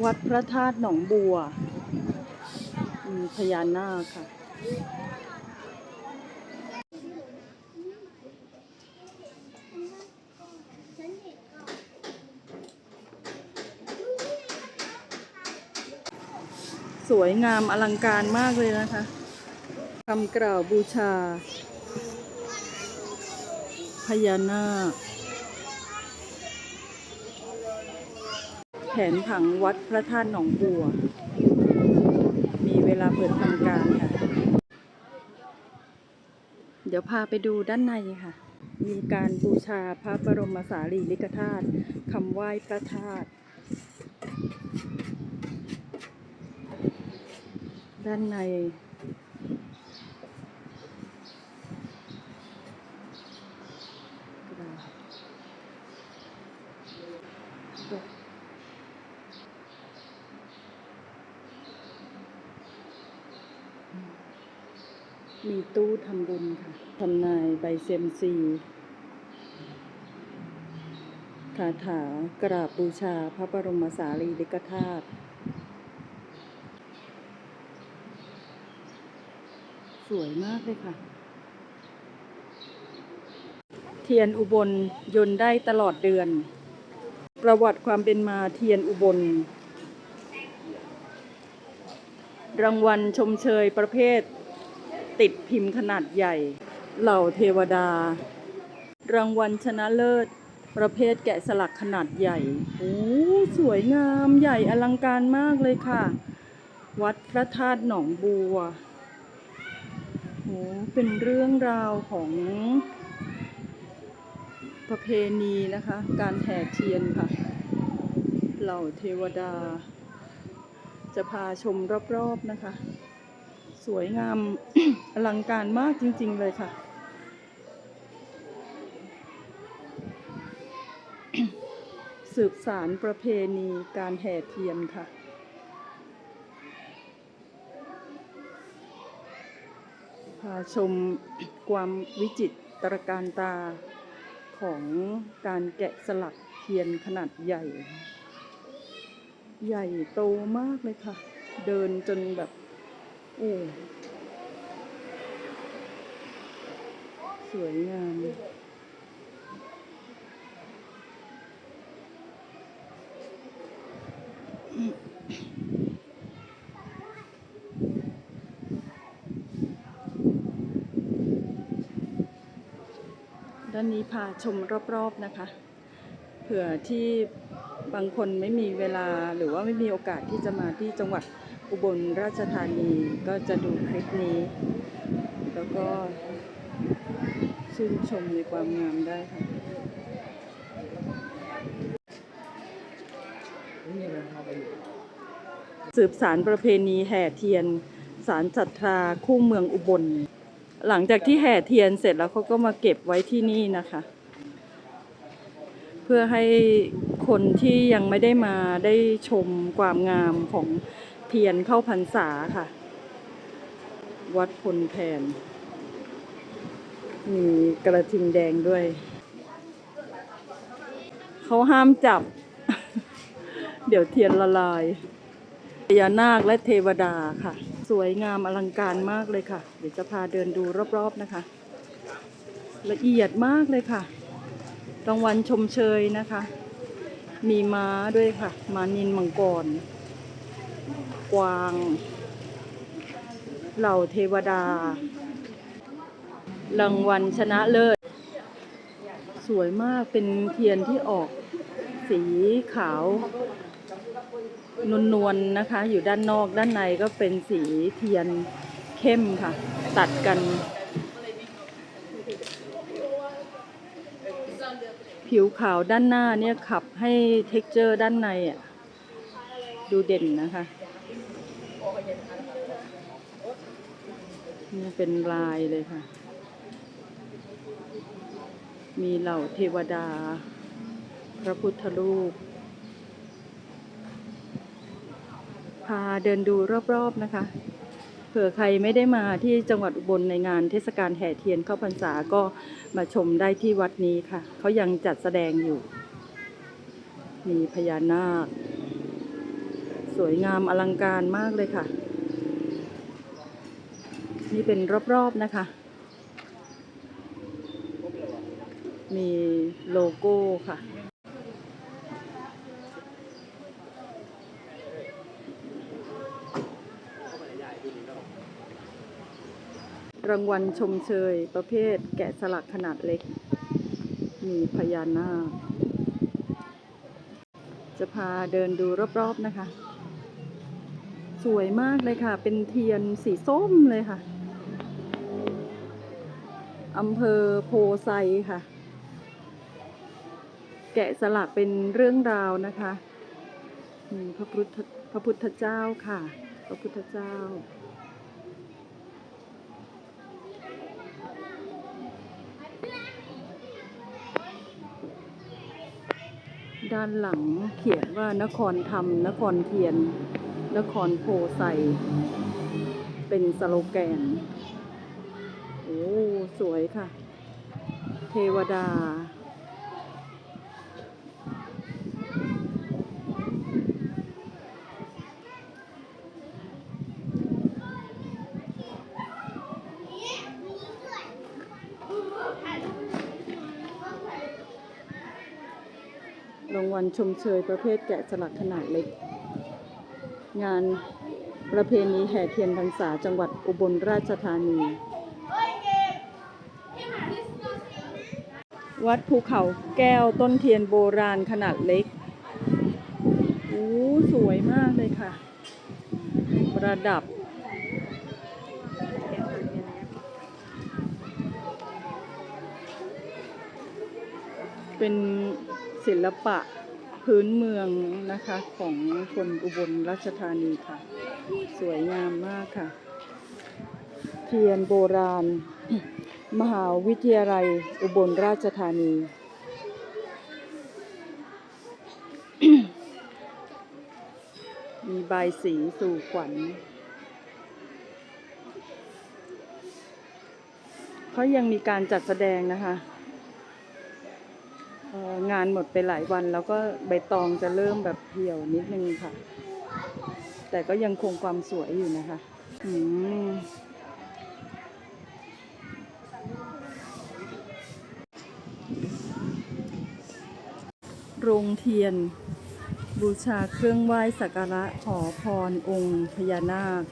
วัดพระธาตุหนองบัวมีพญานาคค่ะ สวยงามอลังการมากเลยนะคะคำกล่าวบูชา พญานาค แผนผังวัดพระธาตุหนองบัว มีเวลาเปิดทำการค่ะ เดี๋ยวพาไปดูด้านในค่ะ มีการบูชาพระบรมสารีริกธาตุคำไหว้พระธาตุด้านใน กราบ มีตู้ทำบุญค่ะ ทำนายใบเซมซีคาถากราบบูชาพระบรมสารีริกธาตุสวยมากเลยค่ะ เทียนอุบลยนได้ตลอดเดือน ประวัติความเป็นมาเทียนอุบล รางวัลชมเชยประเภท ติดพิมพ์ขนาดใหญ่ เหล่าเทวดา รางวัลชนะเลิศ ประเภทแกะสลักขนาดใหญ่โอ้สวยงามใหญ่อลังการมากเลยค่ะ วัดพระธาตุหนองบัวโอ้เป็นเรื่องราวของประเพณีนะคะ การแห่เทียนค่ะ เหล่าเทวดา จะพาชมรอบๆนะคะ สวยงามอลังการมากจริง ๆ เลยค่ะ สืบสารประเพณีการแห่เทียนค่ะพาชมความวิจิตรการตาของการแกะสลักเทียนขนาดใหญ่ ใหญ่โตมากเลยค่ะ เดินจนแบบ โอ้ สวยงามด้านนี้พาชมรอบๆนะคะ เผื่อที่ บางคนไม่มีเวลาหรือว่าไม่มีโอกาสที่จะมาที่จังหวัดอุบลราชธานีก็จะดูคลิปนี้ แล้วก็ชื่นชมในความงามได้ค่ะสืบสารประเพณีแห่เทียน สารศรัทธาคู่เมืองอุบล หลังจากที่แห่เทียนเสร็จแล้วเขาก็มาเก็บไว้ที่นี่นะคะ เพื่อให้คนที่ยังไม่ได้มาได้ชมความงามของเทียนเข้าพรรษาค่ะ วัดพลแผนมีกระทิงแดงด้วย เขาห้ามจับ เดี๋ยวเทียนละลายพญานาคและเทวดาค่ะ สวยงามอลังการมากเลยค่ะ เดี๋ยวจะพาเดินดูรอบๆนะคะ ละเอียดมากเลยค่ะ รางวัลชมเชยนะคะ มีม้าด้วยค่ะ ม้านินมังกร กวาง เหล่าเทวดา รางวัลชนะเลิศ สวยมากเป็นเทียนที่ออกสีขาว นวลๆนะคะ อยู่ด้านนอกด้านในก็เป็นสีเทียนเข้มค่ะ ตัดกัน ผิวขาวด้านหน้าเนี่ยขับให้เท็กเจอร์ด้านในอะดูเด่นนะคะนี่เป็นลายเลยค่ะ มีเหล่าเทวดา พระพุทธรูป พาเดินดูรอบๆนะคะ เผื่อใครไม่ได้มาที่จังหวัดอุบลในงานเทศกาลแห่เทียนเข้าพรรษาก็มาชมได้ที่วัดนี้ค่ะ เขายังจัดแสดงอยู่ มีพญานาค สวยงามอลังการมากเลยค่ะ นี่เป็นรอบๆนะคะ มีโลโก้ค่ะ รางวัลชมเชย ประเภทแกะสลักขนาดเล็ก มีพญานาค จะพาเดินดูรอบๆนะคะ สวยมากเลยค่ะ เป็นเทียนสีส้มเลยค่ะอำเภอโพไซค่ะ แกะสลักเป็นเรื่องราวนะคะมีพระพุทธพระพุทธเจ้าค่ะ พระพุทธเจ้า ด้านหลังเขียนว่านครธรรม นครเทียน นครโพไซเป็นสโลแกน โอ้ สวยค่ะ เทวดา รางวัลชมเชยประเภทแกะสลักขนาดเล็ก งานประเพณีแห่เทียนพรรษาจังหวัดอุบลราชธานี วัดภูเขาแก้วต้นเทียนโบราณขนาดเล็กโอ้สวยมากเลยค่ะ ประดับ เป็น ศิลปะพื้นเมืองนะคะของคนอุบลราชธานีค่ะ สวยงามมากค่ะ เทียนโบราณ มหาวิทยาลัยอุบลราชธานี มีใบสีสู่ขวัญเขายังมีการจัดแสดงนะคะ งานหมดไปหลายวันแล้วก็ใบตองจะเริ่มแบบเหี่ยวนิดนึงค่ะ แต่ก็ยังคงความสวยอยู่นะคะ อืมโรงเทียน บูชาเครื่องไหว้สักการะขอพรองค์พญานาค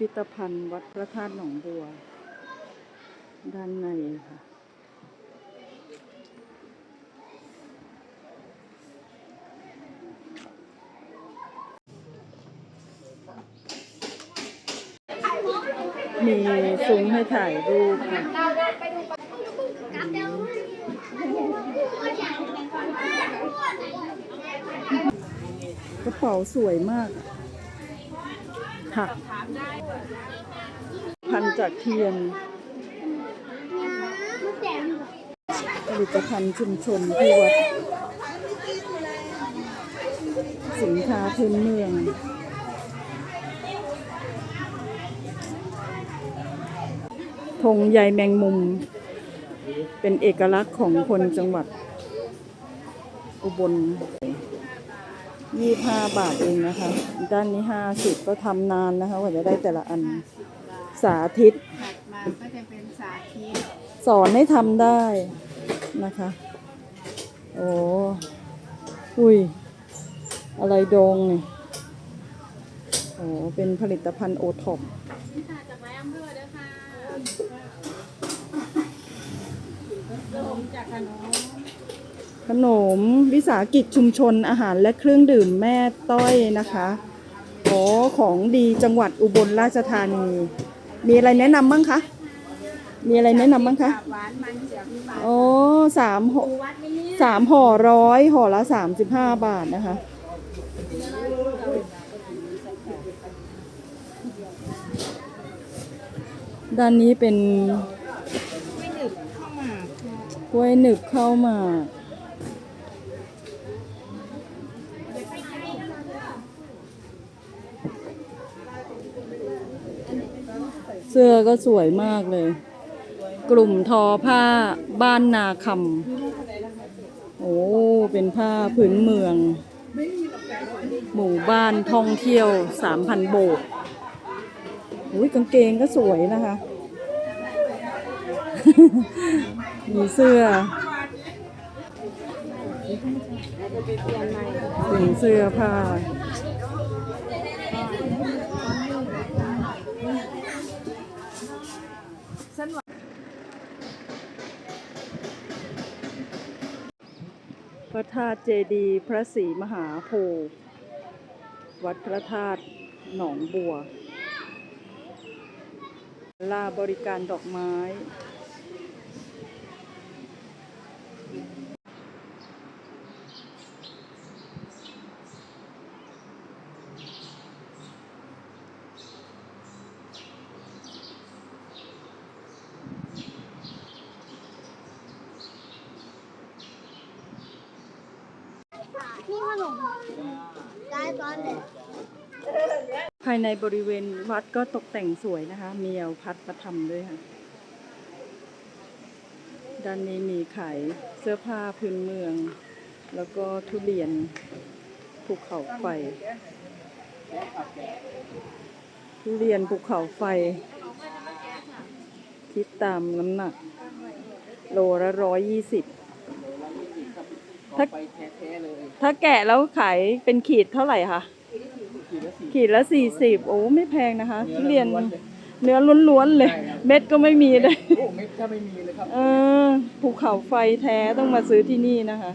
พิพิธภัณฑ์วัดพระธาตุหนองบัว ด้านในค่ะ มีซุ้มให้ถ่ายรูปค่ะ กระเป๋าสวยมาก ค่ะพันจากเทียนผลิตภัณฑ์ชุมชนที่วัด สินค้าพื้นเมืองธงใยแมงมุม เป็นเอกลักษณ์ของคนจังหวัด อุบล ยี่ห้าบาทเองนะคะ ด้านนี้ห้าสิบก็ทำนานนะคะกว่าจะได้แต่ละอันสาธิต ถัดมาก็จะเป็นสาธิตสอนให้ทำได้นะคะ โอ้อุ้ย อะไรดองเนี่ยโอ้เป็นผลิตภัณฑ์โอท็อปค่ะจากไม้อำเภอเด้อค่ะขนมจากขนม ขนมวิสาหกิจชุมชนอาหารและเครื่องดื่มแม่ต้อยนะคะโอ้ของดีจังหวัดอุบลราชธานี มีอะไรแนะนำบ้างคะ มีอะไรแนะนำบ้างคะหวานมันเสียบหวานโอ้สามห่อสามห่อร้อยห่อละสามสิบห้าบาทนะคะ ด้านนี้เป็นไม่หนึบเข้ามากล้วยหนึบเข้าหมา เสื้อก็สวยมากเลย กลุ่มทอผ้าบ้านนาคำโอ้เป็นผ้าพื้นเมือง หมู่บ้านท่องเที่ยวสามพันโบกอุ้ยกางเกงก็สวยนะคะ มีเสื้อถึงเสื้อผ้า พระธาตุเจดีย์พระศรีมหาโพธิ์วัดพระธาตุหนองบัว ลาบริการดอกไม้ พี่ขนมได้ตอนเด็ก ภายในบริเวณวัดก็ตกแต่งสวยนะคะ มีเอาพัดประทำด้วยค่ะ ด้านนี้มีขายเสื้อผ้าพื้นเมือง แล้วก็ทุเรียนภูเขาไฟ ทุเรียนภูเขาไฟ คิดตามน้ำหนัก โลละร้อยยี่สิบ ถ้าไปแท้ๆเลย ถ้าแกะแล้วขายเป็นขีดเท่าไหร่คะขีดละสี่ขีดละสี่สิบโอ้ไม่แพงนะคะเนื้ทุอเรียนล้วนเลยเนื้อล้วนๆเลยใช่ครับเม็ดก็ไม่มีเลยโอ้เม็ดถ้าไม่มีเลยครับเออภูเขาไฟแท้ต้องมาซื้อที่นี่นะคะ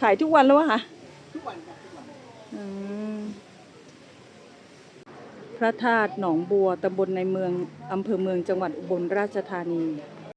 ขายทุกวันแล้ววะคะทุกวันครับทุกวันอืมพระธาตุหนองบัวตำบลในเมืองอำเภอเมืองจังหวัดอุบลราชธานี